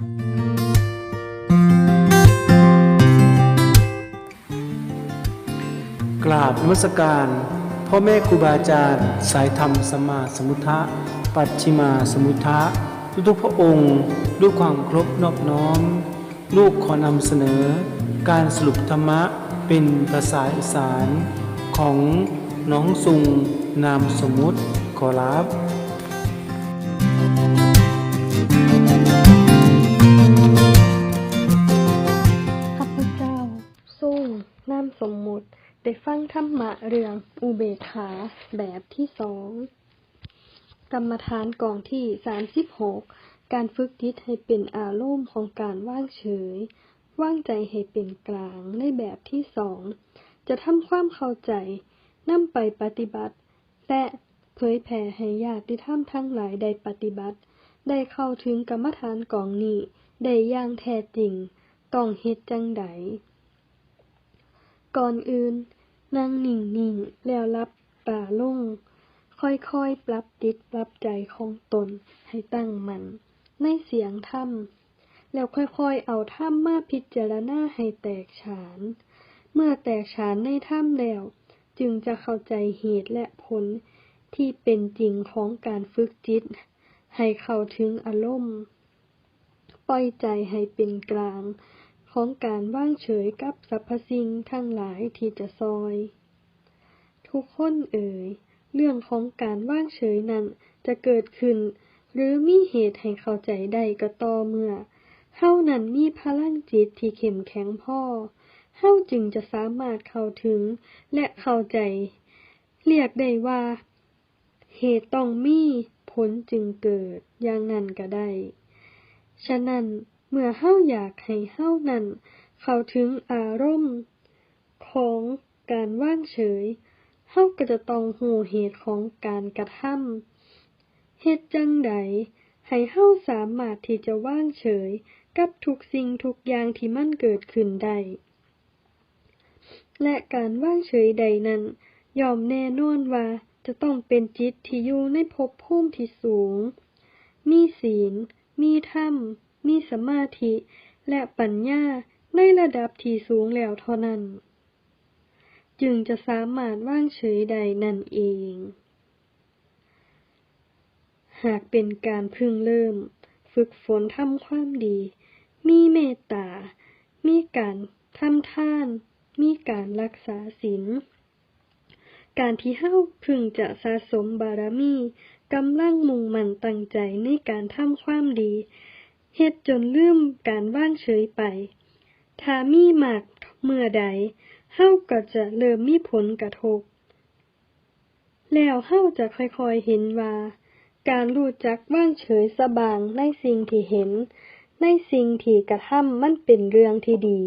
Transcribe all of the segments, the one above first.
กราบนมัสการพ่อแม่ครูบาอาจารย์ สายธรรมสมมาสมุทธะ ปัจฉิมาสมุทธะ ทุกๆพระองค์ ด้วยความครพนอบน้อม ลูกขอนำเสนอ การสรุปธรรมะเป็นภาษาอีสานของน้องสุงนามสมมุติขอรับ ฟังธรรมะเรื่องอุเบกขาแบบที่สอง กรรมฐานกองที่36การฝึกจิตให้เป็นอารมณ์ของการว่างเฉย ว่างใจให้เป็นกลางในแบบที่สอง จะทำความเข้าใจนำไปปฏิบัติ และเผยแผ่ให้ญาติธรรมทั้งหลายได้ปฏิบัติ ได้เข้าถึงกรรมฐานกองนี้ได้อย่างแท้จริง ต้องเฮ็ดจังใดก่อนอื่น นั่งนิ่งๆแล้วรับตาลง ค่อยๆ ปรับจิตปรับใจของตนให้ตั้งมัน่นในเสียงธรรมแล้วค่อยๆ เอาธรรมาพิจารณาให้แตกฉาน เมื่อแตกฉานในธรรมแล้ว จึงจะเข้าใจเหตุและผลที่เป็นจริงของการฝึกจิต ให้เข้าถึงอารมณ์ ปล่อยใจให้เป็นกลาง ของการว่างเฉยกับสรรพสิ่งทั้งหลายที่จะซอย ทุกคนเอ่ย เรื่องของการว่างเฉยนั้นจะเกิดขึ้น หรือมีเหตุให้เข้าใจได้ก็ต่อเมื่อเฮานั้นมีพลังจิตที่เข้มแข็งพอเฮาจึงจะสามารถเข้าถึงและเข้าใจ เรียกได้ว่า เหตุต้องมี ผลจึงเกิดอย่างนั้นก็ได้ ฉะนั้น เมื่อเฮาอยากให้เฮานั้น เข้าถึงอารมณ์ของการว่างเฉย เฮาก็จะต้องรู้เหตุของการกระทำเฮ็ดจังใดให้เฮาสามารถที่จะว่างเฉยกับทุกสิ่งทุกอย่างที่มันเกิดขึ้นได้ และการว่างเฉยใดนั้นยอมแน่นอนว่าจะต้องเป็นจิตที่อยู่ในภพภูมิที่สูง มีศีล มีธรรม มีสมาธิ และปัญญาในระดับที่สูงแล้วเท่านั้น จึงจะสามารถว่างเฉยได้นั่นเอง หากเป็นการเพึ่งเริ่ม ฝึกฝนทำความดี มีเมตตา มีการทำทาน มีการรักษาศีลการที่เฮาพึงจะสะสมบารมีกำลังมุ่งมั่นตั้งใจในการทำความดี ฮ็ดจนลืมการว่างเฉยไป ถ้ามีมากเมื่อใด เฮาก็จะเริ่มมีผลกระทบ แล้วเฮาจะค่อยๆเห็นว่า การรู้จักว่างเฉยสบางในสิ่งที่เห็น ในสิ่งที่กระทำมันเป็นเรื่องที่ดี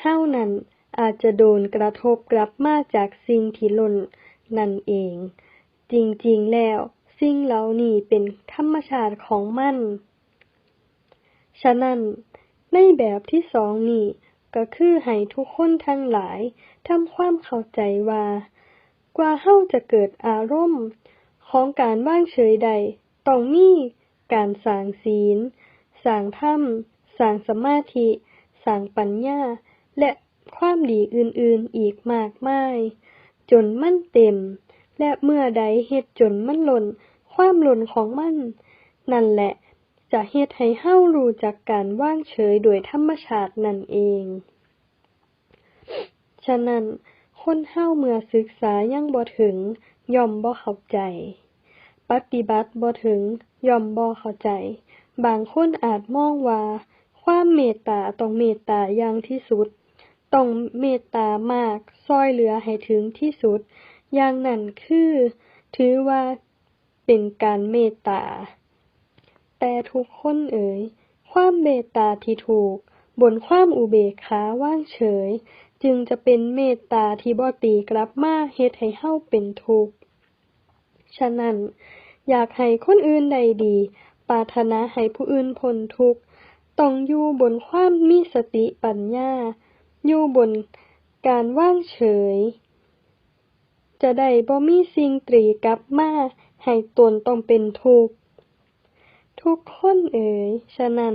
เฮานั้นอาจจะโดนกระทบกลับมาจากสิ่งที่ล่นนั่นเอง จริงๆแล้ว สิ่งเหล่านี้เป็นธรรมชาติของมัน ฉะนั้นในแบบที่สองนี้ก็คือให้ทุกคนทั้งหลายทำความเข้าใจว่า กว่าเฮาจะเกิดอารมณ์ของการว่างเฉยใดต้องมีการสร้างศีลสร้างธรรมสร้างสมาธิสร้างปัญญา และความดีอื่นๆอีกมากมาย จนมันเต็ม และเมื่อใดเฮ็ดจนมันหล่น ความหล่นของมัน นั่นแหละ จะเฮ็ดให้เฮารู้จักการว่างเฉยโดยธรรมชาตินั่นเอง ฉะนั้น คนเฮาเมื่อศึกษายังบ่ถึง ย่อมบ่เข้าใจ ปฏิบัติบ่ถึง ย่อมบ่เข้าใจ บางคนอาจมองว่า ความเมตตาต้องเมตตาอย่างที่สุดต้องเมตตามากช่วยเหลือให้ถึงที่สุด อย่างนั้นคือ ถือว่า เป็นการเมตตา แต่ทุกคนเอ่ยความเมตตาที่ถูก บนความอุเบกขาว่างเฉย จึงจะเป็นเมตตาที่บ่ตีกลับมาเฮ็ดให้เฮาเป็นทุกข์ ฉะนั้น อยากให้คนอื่นได้ดี ปรารถนาให้ผู้อื่นพ้นทุกข์ต้องอยู่บนความมีสติปัญญา อยู่บนการว่างเฉย จะได้บ่มีสิ่งตรีกลับมา ให้ตนต้องเป็นทุกข์ทุกคนเอ๋ย ฉะนั้น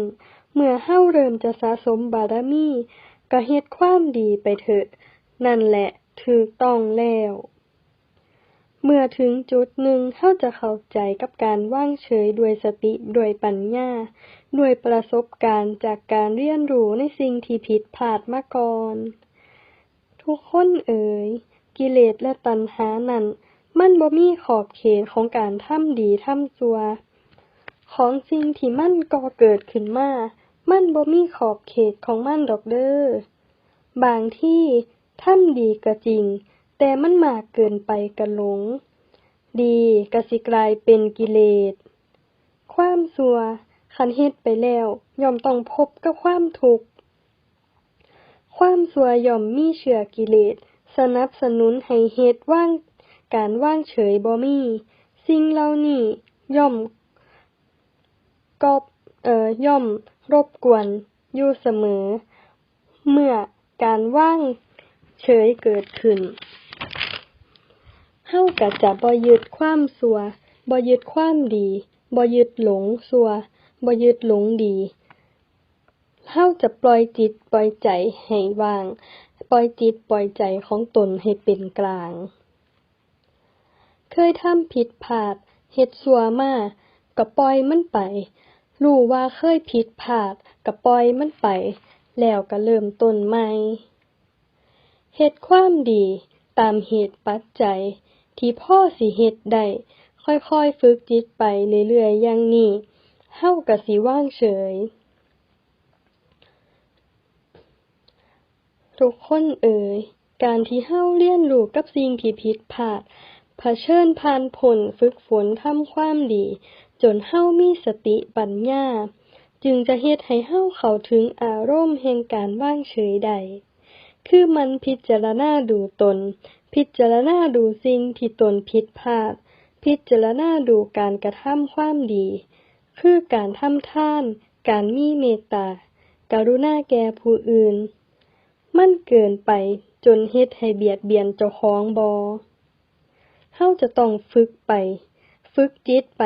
เมื่อเฮ้าเริ่มจะสะสมบารมีก็เฮ็ดความดีไปเถอะ นั่นแหละถูกต้องแล้ว เมื่อถึงจุดหนึ่งเฮาจะเข้าใจกับการว่างเฉยด้วยสติด้วยปัญญา ด้วยประสบการณ์จากการเรียนรู้ในสิ่งที่ผิดพลาดมาก่อน ทุกคนเอ๋ย กิเลสและตัณหานั้น มันบ่มีขอบเขตของการทำดีทำชั่ว ของสิ่งที่มันก่อเกิดขึ้นมา มันบ่มีขอบเขตของมันดอกเด้อ บางที่ทำดีก็จริง แต่มันมากเกินไปก็หลง ดีก็สิกลายเป็นกิเลส ความชั่วคันเฮ็ดไปแล้วย่อมต้องพบกับความทุกข์ ความชั่วย่อมมีเชื้อกิเลสสนับสนุนให้เฮ็ดว่าง การว่างเฉยบ่มี สิ่งเหล่านี้ย่อมกอบเอ่อย่อมรบกวนอยู่เสมอ เมื่อการว่างเฉยเกิดขึ้นเฮาก็จะบ่ยึดความชั่วบ่ยึดความดีบ่ยึดหลงชั่วบ่ยึดหลงดีเฮาจะปล่อยจิตปล่อยใจให้ว่าง ปล่อยจิตปล่อยใจของตนให้เป็นกลาง เคยทำผิดพลาดเฮ็ดชั่วมาก็ปล่อยมันไป รู้ว่าเคยผิดพลาดก็ปล่อยมันไป แล้วก็เริ่มต้นใหม่เฮ็ดความดีตามเหตุปัจจัย ที่พ่อสิเฮ็ดได้ค่อยๆฝึกจิตไปเรื่อยๆอย่างนี้เฮาก็สิว่างเฉย ทุกคนเอ๋ยการที่เฮาเรียนรู้กับสิ่งที่ผิดพลาด เผชิญผ่านพ้นฝึกฝนทำความดี จนเฮามีสติปัญญา จึงจะเฮ็ดให้เฮาเข้าถึงอารมณ์แห่งการว่างเฉยได้คือมันพิจารณาดูตน พิจารณาดูสิ่งที่ตนผิดพลาด พิจารณาดูการกระทำความดี คือการทำทาน การมีเมตตากรุณาแก่ผู้อื่น มันเกินไปจนเฮ็ดให้เบียดเบียนเจ้าของบ่ เฮาจะต้องฝึกไป ฝึกจิตไป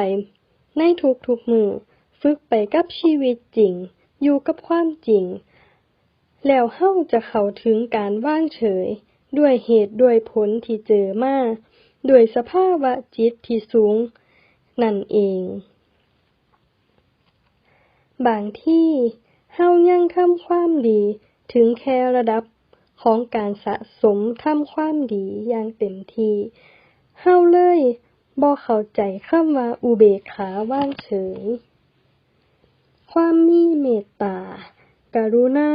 ในทุกๆมือ ฝึกไปกับชีวิตจริง อยู่กับความจริง แล้วเฮาจะเข้าถึงการว่างเฉย ด้วยเหตุด้วยผลที่เจอมาด้วยสภาวะจิตที่สูง นั่นเอง บางที่เฮายังทำความดีถึงแค่ระดับของการสะสมทำความดีอย่างเต็มที่ เฮาเลยบ่เข้าใจคำว่าอุเบกขาว่างเฉย ความมีเมตตากรุณา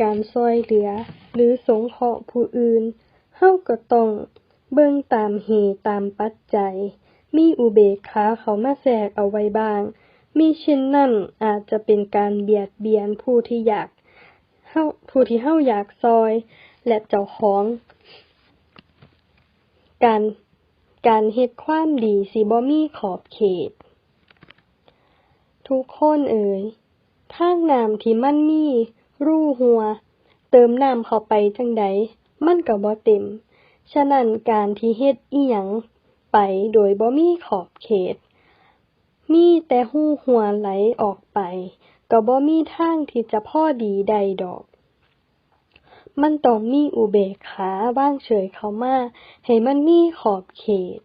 การช่วยเหลือ หรือสงเคราะห์ผู้อื่น เฮาก็ต้องเบิ่งตามเหตุตามปัจจัย มีอุเบกขาเขามาแทรกเอาไว้บ้างมิเช่นนั้นอาจจะเป็นการเบียดเบียนผู้ที่อยากเฮาผู้ที่เฮาอยากช่วยและเจ้าของ การ การเฮ็ดความดีสิบ่มีขอบเขต ทุกคนเอ๋ยทางน้ำที่มันมีรูหัว เติมน้ำเข้าไปจังใดมันก็บ่เต็ม ฉะนั้นการที่เฮ็ดอิหยังไปโดยบ่มีขอบเขต มีแต่รูหัวไหลออกไปก็บ่มีทางที่จะพ่อดีได้ดอก มันต้องมีอุเบกขาว่างเฉยเขามาให้มันมีขอบเขต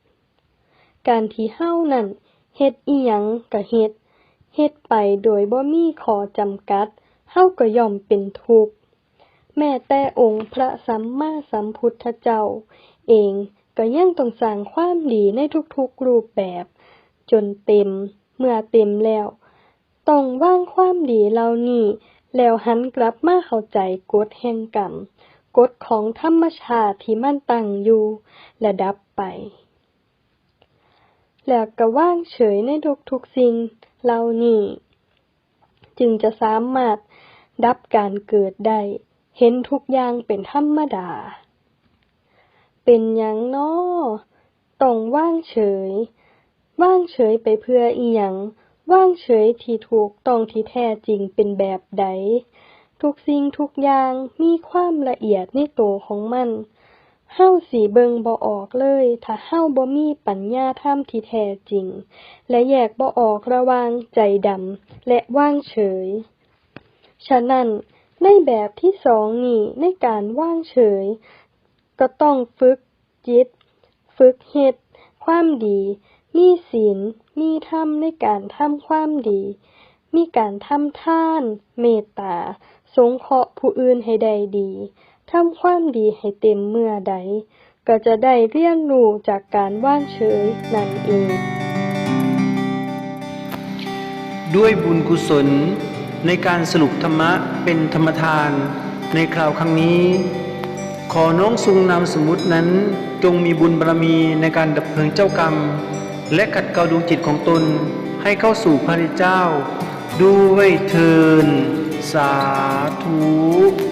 การที่เฮ้านั้นเฮ็ดอิหยังก็เฮ็ดเฮ็ดไปโดยบ่มีขอจำกัดเฮ้าก็ย่อมเป็นทุกข์แม้แต่องค์พระสัมมาสัมพุทธเจ้า เองก็ยังต้องสร้างความดีในทุกๆรูปแบบ จนเต็มเมื่อเต็มแล้ว ต้องวางความดีเหล่านี้ แล้วหันกลับมาเข้าใจกฎแห่งกรรม กฎของธรรมชาติที่มันตั้งอยู่และดับไป แล้วก็ว่างเฉยในทุกๆสิ่งเหล่านี้ จึงจะสามารถดับการเกิดได้ เห็นทุกอย่างเป็นธรรมดา เป็นหยังน้อต้องว่างเฉย ว่างเฉยไปเพื่ออิหยัง ว่างเฉยที่ถูกต้องที่แท้จริงเป็นแบบใด ทุกสิ่งทุกอย่างมีความละเอียดในตัวของมันเฮาสิเบิงบ่ออกเลย ถ้าเฮาบ่มีปัญญาธรรมที่แท้จริง และแยกบ่ออกระวางใจดำและว่างเฉย ฉะนั้นในแบบที่สองนี้ในการว่างเฉย ก็ต้องฝึกจิต ฝึกเฮ็ดความดี มีศีล มีธรรมในการทำความดี มีการทำทาน เมตตา สงเคราะห์ผู้อื่นให้ได้ดี ทำความดีให้เต็มเมื่อใด ก็จะได้เรียนรู้จากการว่างเฉยนั่นเอง ด้วยบุญกุศลในการสรุปธรรมะเป็นธรรมทานในคราวครั้งนี้ ขอน้องสุงนามสมมุตินั้นจงมีบุญบารมีในการดับเพลิงเจ้ากรรม และขัดเกลาดวงจิตของตนให้เข้าสู่พระเจ้า ด้วยเทินสาธุ